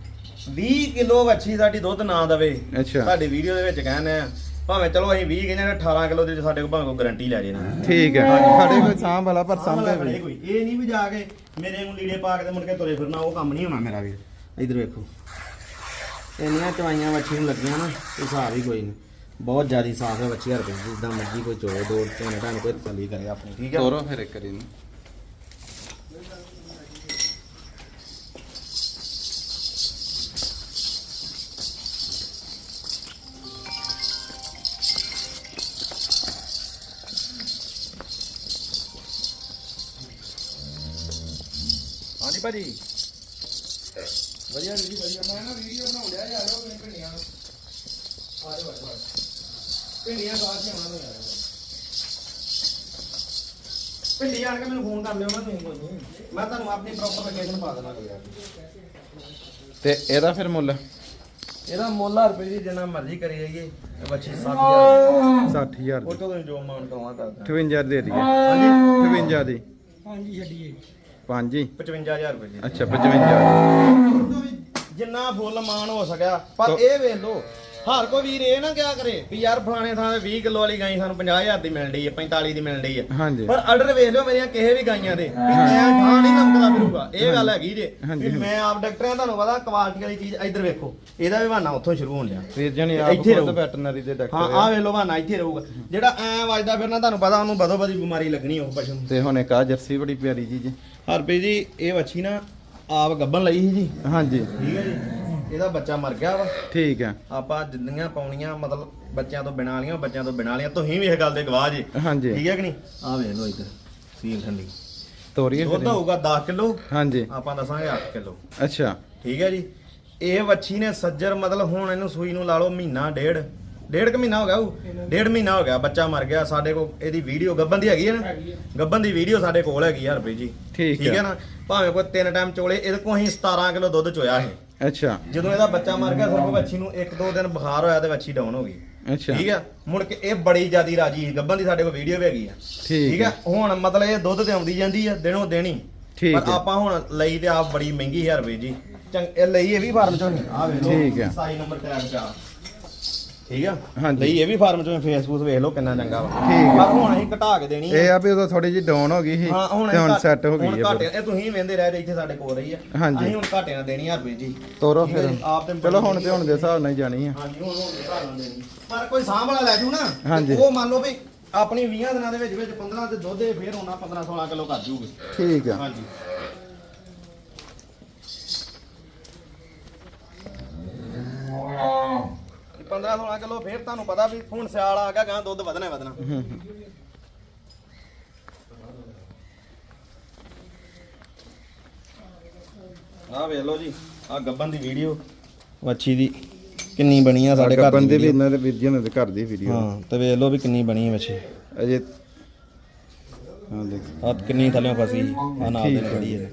20 ਕਿਲੋ ਵੱਛੀ ਸਾਡੀ ਦੁੱਧ ਨਾ ਦਵੇ। ਅੱਛਾ। ਸਾਡੀ ਵੀਡੀਓ ਦੇ ਵਿੱਚ ਕਹਿੰਦੇ ਆ ਭਾਵੇਂ ਚਲੋ ਅਸੀਂ 20 ਕਹਿੰਦੇ ਨੇ 18 ਕਿਲੋ ਦੀ ਸਾਡੇ ਕੋਲ ਭਾਵੇਂ ਕੋਈ ਗਾਰੰਟੀ ਲੈ ਜੇ ਨਾ। ਠੀਕ ਹੈ। ਸਾਡੇ ਕੋਈ ਸਾਂਭ ਵਾਲਾ ਪਰ ਸਾਂਭੇ ਵੀ। ਕੋਈ। ਇਹ ਨਹੀਂ ਵੀ ਜਾ ਕੇ ਮੇਰੇ ਨੂੰ ਲੀੜੇ ਪਾ ਕੇ ਤੇ ਮੁੜ ਕੇ ਤੁਰੇ ਫਿਰਨਾ ਉਹ ਕੰਮ ਨਹੀਂ ਹੋਣਾ ਮੇਰਾ ਵੀਰ। ਇਧਰ ਵੇਖੋ। ਇੰਨੀਆਂ ਚਵਾਈਆਂ ਵੱਛੀ ਨੂੰ ਲੱਗੀਆਂ ਨਾ ਕੋਈ ਹਿਸਾਬ ਹੀ ਕੋਈ ਨਹੀਂ। ਬਹੁਤ ਜ਼ਿਆਦਾ ਸਾਫ਼ ਹੈ ਵੱਛੀ ਹਰ ਕੋਈ ਜਿੱਦਾਂ ਮਰਜ਼ੀ ਕੋਈ ਚੋਵੇ ਦੋ ਤਿੰਨ ਢੰਗ ਕੋਈ ਤਸੱਲੀ ਕਰੇ ਆਪਣੀ ਠੀਕ ਹੈ? ਤੋਰੋ ਫਿਰ ਇੱਕ ਵਾਰੀ ਨੂੰ ਹਾਂਜੀ ਭਾਜੀ। ਵਧੀਆ ਜੀ ਵਧੀਆ। ਭਿੰਡੀਆਂ ਬਾਅਦ ਚ ਆਉਣਾ ਯਾਰ ਭਿੰਡੀ ਆਣ ਕੇ ਮੈਨੂੰ ਫੋਨ ਕਰ ਲਿਓ ਨਾ ਤੁਸੀਂ ਕੋਈ ਨਹੀਂ ਮੈਂ ਤੁਹਾਨੂੰ ਆਪਣੀ ਪ੍ਰੋਪਰ ਲੋਕੇਸ਼ਨ ਪਾ ਦੇਣਾ ਕੋਈ ਯਾਰ। ਤੇ ਇਹਦਾ ਫਿਰ ਮੁੱਲ? ਇਹਦਾ ਮੁੱਲ ਹਰ ਰੁਪਏ ਦੀ ਜਿੰਨਾ ਮਰਜ਼ੀ ਕਰੀ ਜਾਈਏ। ਇਹ ਬੱਚੀ 60000 60000 ਉਹ ਦੀ। ਤੋਂ ਜੋ ਮਾਨ ਕਰਵਾ ਕਰਦਾ। 58 ਦੇ ਦਈਏ। ਹਾਂਜੀ? 58 ਦੀ। ਹਾਂਜੀ ਛੱਡੀਏ। ਪੰਜ ਹੀ? 55000 ਰੁਪਏ ਦੀ। ਅੱਛਾ 55 ਜਿੰਨਾ ਫੁੱਲ ਮਾਨ ਹੋ ਸਕਿਆ ਪਰ ਇਹ ਵੇਖ ਲੋ ਹਰ ਕੋਈ ਵੀਰ ਇਹ ਨਾ ਕਿਆ ਕਰੇ ਵੀ ਯਾਰ ਫਲਾਣੇ ਥਾਂ ਤੇ 20 ਕਿਲੋ ਵਾਲੀ ਗਾਈ ਸਾਨੂੰ 50000 ਦੀ ਮਿਲ ਰਹੀ ਹੈ 45 ਦੀ ਮਿਲ ਰਹੀ ਹੈ। ਹਾਂਜੀ। ਪਰ ਆਰਡਰ ਵੇਖ ਲਿਓ ਮੇਰੀਆਂ ਕਿਸੇ ਵੀ ਗਾਈਆਂ ਦੇ ਵੀ ਐ ਥਾਂ ਨਹੀਂ ਲੰਕਦਾ ਫਿਰੂਗਾ। ਇਹ ਗੱਲ ਹੈਗੀ ਜੇ। ਵੀ ਮੈਂ ਆਪ ਡਾਕਟਰਾਂ ਤੁਹਾਨੂੰ ਪਤਾ ਕੁਆਲਿਟੀ ਵਾਲੀ ਚੀਜ਼ ਇੱਧਰ ਵੇਖੋ। ਇਹਦਾ ਵੀ ਬਹਾਨਾ ਉੱਥੋਂ ਸ਼ੁਰੂ ਹੋਣ ਲਿਆ ਵੀਰ ਜਣੀ ਆਪ ਇੱਥੇ ਖੁਦ ਰਹੋ। ਵੈਟਰਨਰੀ ਦੇ ਹਾਂ ਡਾਕਟਰ ਆਹ ਆ ਵੇਖ ਲਓ ਬਹਾਨਾ ਇੱਥੇ ਰਹੂਗਾ। ਜਿਹੜਾ ਐ ਵੱਜਦਾ ਫਿਰਨਾ ਤੁਹਾਨੂੰ ਪਤਾ ਉਹਨੂੰ ਬਦੋ ਬਦੀ ਬਿਮਾਰੀ ਲੱਗਣੀ ਉਹ ਪਸ਼ੂ ਨੂੰ। ਤੇ ਹੁਣ ਇੱਕ ਆ ਜਰਸੀ ਬੜੀ ਪਿਆਰੀ ਜੀ ਜੀ। ਹਰਪ੍ਰੀਤ ਜੀ ਇਹ ਵੱਛੀ ਨਾ ਆਪ ਗੱਬਨ ਲਈ ਸੀ ਜੀ। ਹਾਂਜੀ। ਠੀਕ ਹੈ ਜੀ। ਇਹਦਾ ਬੱਚਾ ਮਰ ਗਿਆ ਵਾ। ਠੀਕ ਆ ਆਪਾਂ ਜਿੰਨੀਆਂ ਪਾਉਣੀਆਂ ਮਤਲਬ ਬੱਚਿਆਂ ਤੋਂ ਬਿਨਾਂ ਵਾਲੀਆਂ ਬੱਚਿਆਂ ਤੋਂ ਬਿਨਾਂ ਵਾਲੀਆਂ ਤੁਸੀਂ ਵੀ ਇਹ ਗੱਲ ਦੇ ਗਵਾਹ ਜੀ। ਹਾਂਜੀ। ਠੀਕ ਹੈ ਕਿ ਨਹੀਂ? ਆ ਵੇਖ ਲਓ ਇੱਧਰ ਸੀਲ ਠੰਡੀ। ਤੋਰੀਏ ਦੁੱਧ ਫਿਰ ਹੋਊਗਾ 10 ਕਿਲੋ ਹਾਂਜੀ। ਆਪਾਂ ਦੱਸਾਂਗੇ 8 ਕਿਲੋ। ਅੱਛਾ। ਠੀਕ ਹੈ ਜੀ। ਇਹ ਵੱਛੀ ਨੇ ਸੱਜਰ ਮਤਲਬ ਹੁਣ ਇਹਨੂੰ ਸੂਈ ਨੂੰ ਲਾ ਲਓ ਮਹੀਨਾ ਡੇਢ। ਡੇਢ ਕੁ ਮਹੀਨਾ ਹੋ ਗਿਆ ਉਹ? ਡੇਢ ਮਹੀਨਾ ਹੋ ਗਿਆ ਬੱਚਾ ਮਰ ਗਿਆ। ਸਾਡੇ ਕੋਲ ਇਹਦੀ ਵੀਡੀਓ ਗੱਬਨ ਦੀ ਹੈਗੀ ਹੈ ਨਾ? ਗੱਬਨ ਦੀ ਵੀਡੀਓ ਸਾਡੇ ਕੋਲ ਹੈਗੀ ਆ ਰੁਪਏ ਜੀ। ਠੀਕ ਹੈ ਹੈ। ਨਾ? ਭਾਵੇਂ ਕੋਈ ਤਿੰਨ ਟਾਈਮ ਚੋਲੇ ਇਹਦੇ ਕੋਲ ਅਸੀਂ 17 ਕਿਲੋ ਦੁੱਧ ਚੋਇਆ ਸੀ। ਅੱਛਾ। ਜਦੋਂ ਇਹਦਾ ਬੱਚਾ ਮਰ ਗਿਆ ਸਿਰਫ ਵੱਛੀ ਨੂੰ 1-2 ਦਿਨ ਬੁਖਾਰ ਹੋਇਆ ਤੇ ਵੱਛੀ ਡਾਊਨ ਹੋ ਗਈ। ਅੱਛਾ। ਠੀਕ ਹੈ ਮੁੜ ਕੇ ਇਹ ਬੜੀ ਜਿਆਦੀ ਰਾਜੀ ਸੀ। ਗੱਬਨ ਦੀ ਸਾਡੇ ਕੋਲ ਵੀਡੀਓ ਵੀ ਹੈਗੀ ਆ। ਠੀਕ ਹੈ ਹੁਣ ਮਤਲਬ ਇਹ ਦੁੱਧ ਤੇ ਆਉਂਦੀ ਜਾਂਦੀ ਆ ਦਿਨੋਂ ਦਿਨੀ ਠੀਕ ਪਰ। ਆਪਾਂ ਹੁਣ ਲਈ ਤੇ ਆਪ ਬੜੀ ਮਹਿੰਗੀ ਹੈ ਰੁਪਏ ਜੀ ਚੰਗ ਇਹ ਲਈ ਇਹ ਵੀ ਫਾਰਮ ਚੋਂ ਨਹੀਂ ਆ ਵੇਖ ਲਓ। ਠੀਕ ਨੰਬਰ ਟੈਗ ਚ ਆ ਠੀਕ ਆ? ਹਾਂਜੀ। ਲਈ ਇਹ ਵੀ ਫਾਰਮ ਚੋਂ ਫੇਸਬੁੱਕ ਵੇਖ ਲਓ ਕਿੰਨਾ ਚੰਗਾ ਵਾ। ਠੀਕ ਹੈ। ਪਰ ਹੁਣ ਅਸੀਂ ਘਟਾ ਕੇ ਦੇਣੀ ਇਹ ਆ ਵੀ ਉਦੋਂ ਥੋੜੀ ਜਿਹੀ ਡਾਊਨ ਹੋ ਗਈ ਸੀ ਹਾਂ ਹੁਣ ਤੇ ਹੁਣ ਘੱਟ- ਸੈੱਟ ਹੋ ਹੁਣ ਗਈ ਹੈ ਘਾਟੇ ਇਹ ਤੁਸੀਂ ਵੇਂਦੇ ਰਹਿ ਰਹੇ ਇੱਥੇ ਸਾਡੇ ਕੋਲ ਰਹੀ ਆ। ਹਾਂਜੀ। ਅਸੀਂ ਹੁਣ ਘਾਟੇ ਨਾਲ ਦੇਣੀ ਆ ਰੁਪਏ ਜੀ। ਤੋਰੋ ਠੀਕ ਹੈ ਫਿਰ। ਜੀ, ਆਪ ਤੇ ਚਲੋ ਹੁਣ ਤੇ ਹੁਣ ਦੇ ਹਿਸਾਬ ਨਾਲ ਹੀ ਜਾਣੀ ਆ। ਹਾਂਜੀ ਹੁਣ ਹੁਣ ਘਰ ਨਾਲ ਦੇਣੀ। ਪਰ ਕੋਈ ਸਾਂਭ ਵਾਲਾ ਲੈ ਜੂ ਨਾ। ਤੇ ਹਾਂਜੀ। ਉਹ ਮੰਨ ਲਓ ਵੀ ਆਪਣੀ 20 ਦਿਨਾਂ ਦੇ ਵਿੱਚ ਵਿੱਚ 15 ਤੇ ਦੁੱਧ ਇਹ ਫੇਰ ਹੋਣਾ 15 16 ਕਿਲੋ ਕਰ ਜੂਗੀ। ਠੀਕ ਆ। ਹਾਂਜੀ ਇਹ 15 16 ਕਿਲੋ ਫੇਰ ਤੁਹਾਨੂੰ ਪਤਾ ਵੀ ਹੁਣ ਸਿਆਲ ਆ ਗਿਆ ਗਾਂ ਦੁੱਧ ਵਧਣਾ ਹੀ ਵਧਣਾ। ਆਹ ਵੇਖ ਲਓ ਜੀ ਆਹ ਗੱਬਨ ਦੀ ਵੀਡੀਓ ਵੱਛੀ ਦੀ ਕਿੰਨੀ ਬਣੀ ਆ ਸਾਡੇ ਘਰ ਗੱਬਨ ਦੇ ਵੀ। ਇਹਨਾਂ ਦੇ ਵੀਰ ਜੀ ਉਹਨਾਂ ਦੇ ਘਰ ਦੀ ਵੀਡੀਓ ਹਾਂ ਤੇ ਵੇਖ ਲਓ ਵੀ ਕਿੰਨੀ ਬਣੀ ਹੈ ਵੱਛੀ ਅਜੇ ਹਾਂ ਦੇਖ ਆ ਕਿੰਨੀ ਥੱਲੇ ਫਸੀ ਆ ਨਾਲ ਦੇ। ਖੜੀ ਹੈ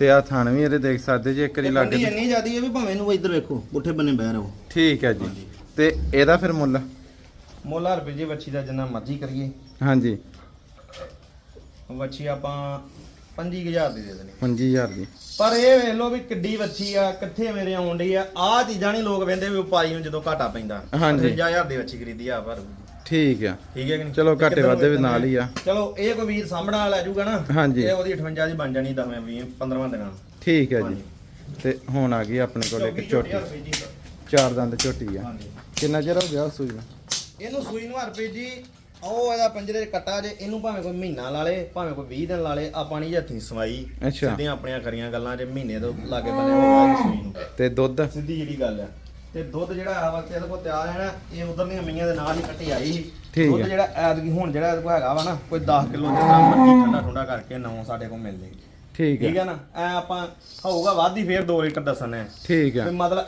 ਤੇ ਆ ਥਣ ਵੀ ਇਹਦੇ ਦੇਖ ਸਕਦੇ ਜੇ ਇੱਕ ਵਾਰੀ ਲੱਗ ਲੱਗੀ ਇੰਨੀ ਜ਼ਿਆਦੀ ਹੈ ਵੀ ਭਾਵੇਂ ਇਹਨੂੰ ਇੱਧਰ ਵੇਖੋ ਪੁੱਠੇ ਬੰਨੇ ਬਹਿ ਰਹੋ। ਠੀਕ ਹੈ ਜੀ। ਤੇ ਇਹਦਾ ਫਿਰ ਮੁੱਲ? ਮੋਲਾ ਰੁਪਏ ਜੀ ਵੱਛੀ ਦਾ ਜਿੰਨਾ ਮਰਜ਼ੀ ਕਰੀਏ। ਹਾਂਜੀ। ਵੱਛੀ ਆਪਾਂ 25000 ਦੀ ਦੇ ਦੇਣੀ। 25000 ਦੀ। ਪਰ ਇਹ ਵੇਖ ਲਓ ਵੀ ਕਿੱਡੀ ਵੱਛੀ ਆ ਕਿੱਥੇ ਮੇਰੇ ਆਉਣ ਡਈ ਆ। ਆਹ ਚੀਜ਼ਾਂ ਨਹੀਂ ਲੋਕ ਵੇਂਦੇ ਵੀ ਵਪਾਰੀ ਨੂੰ ਜਦੋਂ ਘਾਟਾ ਪੈਂਦਾ। ਹਾਂਜੀ। 55000 ਦੀ ਵੱਛੀ ਖਰੀਦੀ ਆ ਪਰ ਠੀਕ ਆ। ਠੀਕ ਹੈ ਕਿ ਨਹੀਂ? ਚਲੋ ਤੇ ਘਾਟੇ ਕਿੱਧਰ ਵਾਧੇ ਵੀ ਵੇਚਣਾ ਨਾਲ ਹੀ ਆ। ਚਲੋ ਇਹ ਕੋਈ ਵੀਰ ਸਾਹਮਣਾ ਲੈ ਜਾਊਗਾ ਨਾ ਹਾਂਜੀ। ਇਹ ਉਹਦੀ 58 ਦੀ ਬਣ ਜਾਣੀ 10ਵੇਂ 20 15ਵਾਂ ਦਿਨਾਂ ਠੀਕ ਹੈ ਜੀ। ਤੇ ਹੁਣ ਆ ਗਈ ਆਪਣੇ ਕੋਲ ਇੱਕ ਝੋਟੀ। ਜੀ। ਚਾਰ ਦੰਦ ਝੋਟੀ ਆ। ਹਾਂਜੀ। ਕਿੰਨਾ ਚਿਰ ਹੋ ਗਿਆ ਸੂਈ ਨੂੰ? ਇਹਨੂੰ ਸੂਈ ਨੂੰ ਰੁਪਏ ਜੀ ਉਹ ਇਹਦਾ ਪੰਜਰੇ 'ਚ ਕੱਟਾ ਜੇ ਇਹਨੂੰ ਭਾਵੇਂ ਕੋਈ ਮਹੀਨਾ ਲਾ ਲੇ ਭਾਵੇਂ ਕੋਈ 20 ਦਿਨ ਲਾ ਲੇ ਆਪਾਂ ਨਹੀਂ ਹੱਥੀਂ ਸਵਾਈ। ਅੱਛਾ। ਸਿੱਧੀਆਂ ਆਪਣੀਆਂ ਖਰੀਆਂ ਗੱਲਾਂ 'ਚ ਮਹੀਨੇ ਤੋਂ ਲਾਗੇ ਬੰਨੇ ਹੋ ਜੀ ਸੂਈ ਨੂੰ। ਤੇ ਦੁੱਧ? ਸਿੱਧੀ ਜਿਹੜੀ ਗੱਲ ਆ। ਤੇ ਦੁੱਧ ਜਿਹੜਾ ਆ ਵਕਤ ਇਹਦੇ ਕੋਲ ਤਿਆਰ ਹੈ ਨਾ ਇਹ ਉਧਰਲੀਆਂ ਮਈਆਂ ਦੇ ਨਾਲ ਹੀ ਕੱਟੀ ਆਈ ਸੀ। ਦੁੱਧ ਹੈ। ਜਿਹੜਾ ਐਤਕੀ ਹੁਣ ਜਿਹੜਾ ਇਹਦੇ ਕੋਲ ਹੈਗਾ ਵਾ ਨਾ ਕੋਈ 10 ਕਿਲੋ ਜਿੰਨਾ ਮਰਜ਼ੀ ਠੰਡਾ ਠੰਡਾ ਕਰਕੇ ਨੌ ਸਾਡੇ ਕੋਲ ਮਿਲ ਜੇ ਠੀਕ ਠੀਕ ਹੈ ਹੈ ਨਾ? ਐ ਆਪਾਂ ਹੋਊਗਾ ਵੱਧ ਹੀ ਫੇਰ 2 ਲੀਟਰ ਦੱਸਣਾ ਠੀਕ ਹੈ। ਵੀ ਮਤਲਬ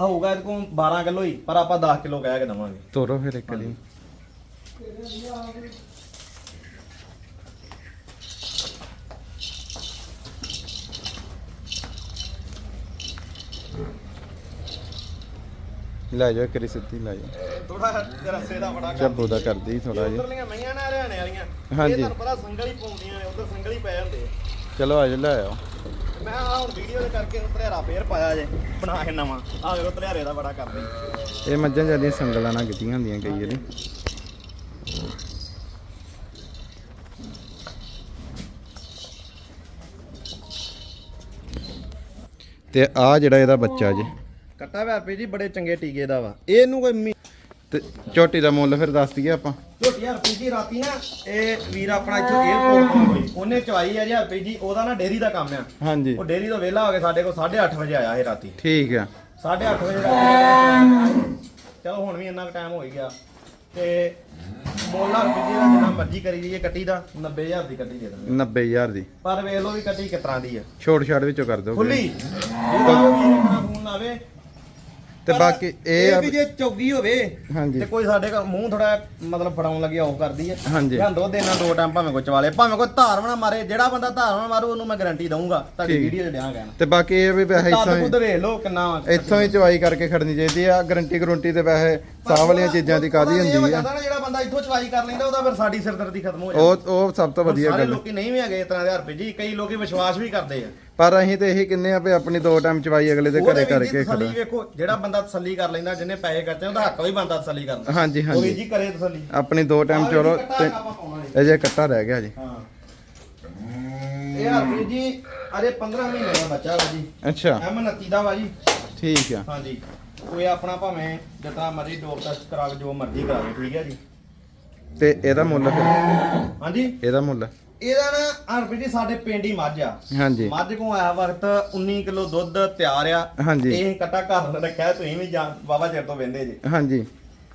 ਹੋਊਗਾ ਇਹਦੇ ਕੋਲ 12 ਕਿਲੋ ਹੀ ਪਰ ਆਪਾਂ 10 ਕਿਲੋ ਕਹਿ ਕੇ ਦਵਾਂਗੇ। ਤੋਰੋ ਫਿਰ ਇੱਕ ਵਾਰੀ। ਲੈ ਜਾਓ ਇੱਕ ਵਾਰੀ ਸਿੱਧੀ ਲੈ ਜਾਓ। ਥੋੜਾ ਰਸੇ ਦਾ ਬੜਾ ਚੱਬੂ ਦਾ ਕਰਦੀ ਥੋੜਾ ਜਿਹਾ। ਉਧਰਲੀਆਂ ਮਈਆਂ ਨਾ ਹਰਿਆਣੇ ਵਾਲੀਆਂ। ਹਾਂਜੀ। ਇਹ ਤੁਹਾਨੂੰ ਪਤਾ ਸੰਗਲ ਹੀ ਪਾਉਂਦੀਆਂ ਨੇ ਉਧਰ ਸੰਗਲ ਹੀ ਹੁੰਦੇ ਆ। ਚਲੋ ਆ ਜਾ ਲੈ ਆਓ। ਮੈਂ ਆ ਹੁਣ ਵੀਡੀਓ ਦੇ ਕਰਕੇ ਇਹਨੂੰ ਧਲਿਆਰਾ ਫੇਰ ਪਾਇਆ ਜੇ ਬਣਾ ਕੇ ਨਵਾਂ। ਆ ਵੇਖੋ ਧਲਿਆਰੇ ਦਾ ਬੜਾ ਕਰਦੇ ਇਹ ਮੱਝਾਂ ਜਿਆਦੀਆਂ ਸੰਗਲਾਂ ਨਾਲ ਗਿੱਟੀਆਂ ਹੁੰਦੀਆਂ ਕਈ ਵਾਰੀ। ਤੇ ਆ ਜਿਹੜਾ ਇਹਦਾ ਬੱਚਾ ਜੇ। ਕੱਟਾ ਵੇ ਰੁਪਏ ਜੀ ਬੜੇ ਚੰਗੇ ਟੀਕੇ ਦਾ ਵਾ। ਇਹਨੂੰ ਕੋਈ ਮੀ- ਤੇ ਝੋਟੀ ਦਾ ਮੁੱਲ ਫਿਰ ਦੱਸ ਦਈਏ ਆਪਾਂ। ਝੋਟੀ ਦੀ ਰਾਤੀ ਨਾ ਇਹ ਵੀਰ ਆਪਣਾ ਇੱਥੋਂ 에어ਪੋਰਟ ਤੋਂ ਕੋਈ ਉਹਨੇ ਚਵਾਈ ਆ ਹਜ਼ਾਰ ਰੁਪਏ ਦੀ ਉਹਦਾ ਨਾ ਡੇਰੀ ਦਾ ਕੰਮ ਆ। ਹਾਂਜੀ। ਉਹ ਡੇਰੀ ਤੋਂ ਵਿਹਲਾ ਹੋ ਕੇ ਸਾਡੇ ਕੋਲ 8:30 ਵਜੇ ਆਇਆ ਇਹ ਰਾਤੀ। ਠੀਕ ਆ। 8:30 ਵਜੇ ਰਾਤੀ ਚਲੋ ਹੁਣ ਵੀ ਇੰਨਾ ਕੁ ਟਾਈਮ ਹੋ ਹੀ ਗਿਆ। ਤੇ ਦਾ ਜਿੰਨਾ ਮਰਜ਼ੀ ਕਰੀ ਜਾਈਏ ਕੱਟੀ ਦਾ 90000 ਦੀ ਕੱਟੀ ਦੇ ਦਾਂਗੇ। 90000 ਦੀ। ਪਰ ਵੇਖ ਲਓ ਵੀ ਕੱਟੀ ਕਿਸ ਤਰ੍ਹਾਂ ਦੀ ਆ। ਛੋਟ ਛਾੜ ਵਿੱਚੋਂ ਕਰ ਦੋਗੇ। ਖੁੱਲੀ। ਜਿਹਦਾ ਵੀ ਆਪਣਾ ਫੋਨ ਲਾਵੇ ਤੇ ਪਰ ਬਾਕੀ ਇਹ ਆ ਵੀ ਜੇ ਚੌਗੀ ਹੋਵੇ ਹਾਂਜੀ। ਤੇ ਕੋਈ ਸਾਡੇ ਕੋਲ ਮੂੰਹ ਥੋੜਾ ਮਤਲਬ ਫੜਾਉਣ ਲੱਗੇ ਆਫ ਕਰਦੀ ਹੈ ਹਾਂਜੀ। ਜਾਂ ਦੋ ਦਿਨਾਂ ਦੋ ਟਾਈਮ ਭਾਵੇਂ ਕੋਈ ਚਵਾਲੇ ਭਾਵੇਂ ਕੋਈ ਧਾਰਵਣਾ ਮਾਰੇ ਜਿਹੜਾ ਬੰਦਾ ਧਾਰਵਣਾ ਮਾਰੂ ਉਹਨੂੰ ਮੈਂ ਗਾਰੰਟੀ ਦਊਂਗਾ ਤੁਹਾਡੀ ਠੀਕ। ਵੀਡੀਓ 'ਚ ਡਿਆਂ ਕਹਿਣਾ। ਤੇ ਬਾਕੀ ਇਹ ਵੀ ਵੈਸੇ ਇੱਥੋਂ ਹੀ ਖੁਦ ਵੇਖ ਲਓ ਕਿੰਨਾ ਇੱਥੋਂ ਹੀ ਚਵਾਈ ਕਰਕੇ ਖੜਨੀ ਚਾਹੀਦੀ ਆ ਗਰੰਟੀ ਗਰੰਟੀ ਤੇ ਵੈਸੇ ਸਾਹ ਵਾਲੀਆਂ ਚੀਜ਼ਾਂ ਦੀ ਕਾਦੀ ਹੁੰਦੀ ਆ। ਜਿਹੜਾ ਬੰਦਾ ਇੱਥੋਂ ਚਵਾਈ ਕਰ ਲੈਂਦਾ ਉਹਦਾ ਫਿਰ ਸਾਡੀ ਸਿਰਦਰਦੀ ਖਤਮ ਹੋ ਜਾਂਦੀ। ਉਹ ਉਹ ਸਭ ਤੋਂ ਵਧੀਆ ਸਾਰੇ ਗੱਲ ਲੋਕੀ ਨਹੀਂ ਵੀ ਹੈਗੇ ਇਸ ਤਰ੍ਹਾਂ ਦੇ ਹਰਪੇ ਜੀ ਕਈ ਲੋਕੀ ਵਿਸ਼ਵਾਸ ਵੀ ਕਰਦੇ ਆ। ਪਰ ਅਸੀਂ ਤੇ ਇਹੀ ਕਿੰਨੇ ਆ ਵੀ ਆਪਣੀ ਦੋ ਟਾਈਮ ਚਵਾਈ ਅਗਲੇ ਦੇ ਘਰੇ ਕਰਕੇ ਖੜਾ। ਵੇਖੋ ਜਿਹੜਾ ਬੰਦਾ ਤਸੱਲੀ ਕਰ ਲੈਂਦਾ ਜਿਹਨੇ ਪੈਸੇ ਖਰਚੇ ਉਹਦਾ ਹੱਕ ਵੀ ਬੰਦਾ ਤਸੱਲੀ ਕਰਨਾ ਹਾਂਜੀ ਉਹ ਹਾਂਜੀ ਜੀ ਕਰੇ ਤਸੱਲੀ। ਆਪਣੀ ਦੋ ਟਾਈਮ ਚਲੋ। ਅਜੇ ਕੱਟਾ ਰਹਿ ਗਿਆ ਜੀ। ਹਾਂ। ਇਹ ਹਰਪ੍ਰੀਤ ਜੀ ਅਰੇ 15 ਮਹੀਨੇ ਦਾ ਬੱਚਾ ਵਾ ਜੀ। ਅੱਛਾ। ਐਮ 29 ਦਾ ਵਾ ਜੀ। ਠੀਕ ਆ। ਹਾਂਜੀ। ਕੋਈ ਆਪਣਾ ਭਾਵੇਂ ਜਿੱਦਾਂ ਮਰਜ਼ੀ ਡੋਪ ਟੈਸਟ ਕਰਾ ਕੇ ਜੋ ਮਰਜ਼ੀ ਕਰਾਵੇ ਠੀਕ ਹੈ ਜੀ? ਤੇ ਇਹਦਾ ਮੁੱਲ ਫਿਰ? ਹਾਂਜੀ? ਇਹਦਾ ਮੁੱਲ? ਇਹਦਾ ਨਾ ਹਰਪ੍ਰੀਤ ਜੀ ਸਾਡੇ ਪਿੰਡ ਹੀ ਮੱਝ ਆ। ਹਾਂਜੀ। ਮੱਝ ਕੋ ਆਇਆ ਵਕਤ 19 ਕਿਲੋ ਦੁੱਧ ਤਿਆਰ ਆ। ਹਾਂਜੀ। ਇਹ ਕੱਟਾ ਘਰ ਰੱਖਿਆ ਤੁਸੀਂ ਵੀ ਜਾਂ ਬਾਬਾ ਚਿਰ ਤੋਂ ਵੰਦੇ ਜੀ। ਹਾਂਜੀ।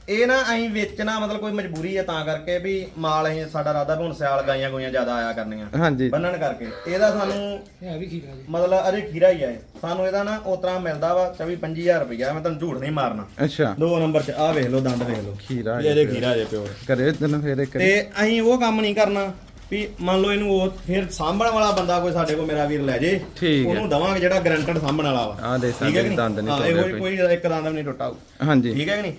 ਇਹ ਨਾ ਅਸੀਂ ਵੇਚਣਾ ਮਤਲਬ ਕੋਈ ਮਜਬੂਰੀ ਆ ਤਾਂ ਕਰਕੇ ਵੀ ਮਾਲ ਅਸੀਂ ਸਾਡਾ ਰਾਦਾ ਵੀ ਹੁਣ ਸਿਆਲ ਗਾਈਆਂ ਗੋਈਆਂ ਜ਼ਿਆਦਾ ਆਇਆ ਕਰਨੀਆਂ। ਹਾਂਜੀ। ਬੰਨਣ ਕਰਕੇ। ਇਹਦਾ ਸਾਨੂੰ ਹੈ ਵੀ ਖੀਰਾ ਜੀ। ਮਤਲਬ ਅਰੇ ਖੀਰਾ ਹੀ ਆ ਇਹ। ਸਾਨੂੰ ਇਹਦਾ ਨਾ ਉਸ ਤਰ੍ਹਾਂ ਮਿਲਦਾ ਵਾ 24 25000 ਰੁਪਇਆ ਮੈਂ ਤੁਹਾਨੂੰ ਝੂਠ ਨਹੀਂ ਮਾਰਨਾ। ਅੱਛਾ। ਦੋ ਨੰਬਰ 'ਚ ਆਹ ਵੇਖ ਲਓ ਦੰਦ ਵੇਖ ਲਓ। ਖੀਰਾ ਇਹ ਜੇ ਖੀਰਾ ਜੇ ਪਿਓਰ। ਕਰੇ ਦਿਨ ਫੇਰ ਇੱਕ ਤੇ ਅਸੀਂ ਉਹ ਕੰਮ ਨਹੀਂ ਕਰਨਾ ਵੀ ਮੰਨ ਲਓ ਇਹਨੂੰ ਉਹ ਫਿਰ ਸਾਂਭਣ ਵਾਲਾ ਬੰਦਾ ਕੋਈ ਸਾਡੇ ਕੋਲ ਮੇਰਾ ਵੀਰ ਲੈ ਜੇ ਠੀਕ ਹੈ। ਉਹਨੂੰ ਦਵਾਂਗੇ ਜਿਹੜਾ ਗਰੰਟਡ ਸਾਂਭਣ ਵਾਲਾ ਵਾ। ਆਹ ਦੇ ਠੀਕ ਹੈ ਸਾਡੇ ਕਿ ਨਹੀਂ? ਦੰਦ ਨਹੀਂ ਹਾਂ, ਜਿਹੀ ਕੋਈ ਇੱਕ ਦੰਦ ਵੀ ਨਹੀਂ ਟੁੱਟਾ ਹੋਊ। ਹਾਂਜੀ। ਠੀਕ ਹੈ ਕਿ ਨਹੀਂ?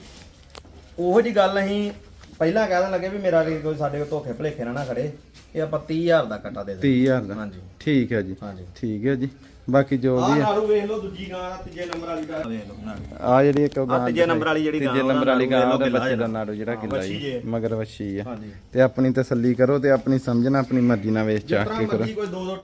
ਉਹੋ ਜੀ ਗੱਲ ਅਸੀਂ ਪਹਿਲਾਂ ਕਹਿ ਦੇਣ ਲੱਗੇ ਵੀ ਮੇਰਾ ਕੋਈ ਸਾਡੇ ਕੋਲ ਧੋਖੇ ਭਲੇਖੇ ਨਾ ਨਾ ਖੜੇ ਇਹ ਆਪਾਂ 30000 ਦਾ ਕੱਟਾ ਦੇ ਦੇ 30000 ਦਾ? ਹਾਂਜੀ। ਠੀਕ ਹੈ ਜੀ। ਹਾਂਜੀ। ਠੀਕ ਹੈ ਜੀ। ਬਾਕੀ ਜੋ ਆਹ ਵੀ ਆ ਨਾੜੂ ਵੇਖ ਲਓ ਦੂਜੀ ਗਾਂ ਦਾ ਤੀਜੇ ਨੰਬਰ ਵਾਲੀ ਦਾ ਵੇਖ ਲਓ ਆ ਜਿਹੜੀ ਇੱਕ ਗਾਂ ਤੀਜੇ ਨੰਬਰ ਵਾਲੀ ਜਿਹੜੀ ਗਾਂ ਤੀਜੇ ਨੰਬਰ ਵਾਲੀ ਗਾਂ ਉਹਦੇ ਕਿੱਲਾ ਬੱਚੇ ਦਾ ਜਿਹੜਾ। ਨਾੜੂ ਜਿਹੜਾ ਹਾਂ, ਕਿੱਲਾ ਜੀ। ਮਗਰ ਵੱਛੀ ਆ ਹਾਂਜੀ। ਤੇ ਆਪਣੀ ਤਸੱਲੀ ਕਰੋ ਤੇ ਆਪਣੀ ਸਮਝਣਾ ਆਪਣੀ ਮਰਜ਼ੀ ਨਾਲ ਵੇਚ ਚਾਹ ਕੇ ਕਰੋ। ਮਰਜ਼ੀ ਕੋਈ ਦੋ ਦੋ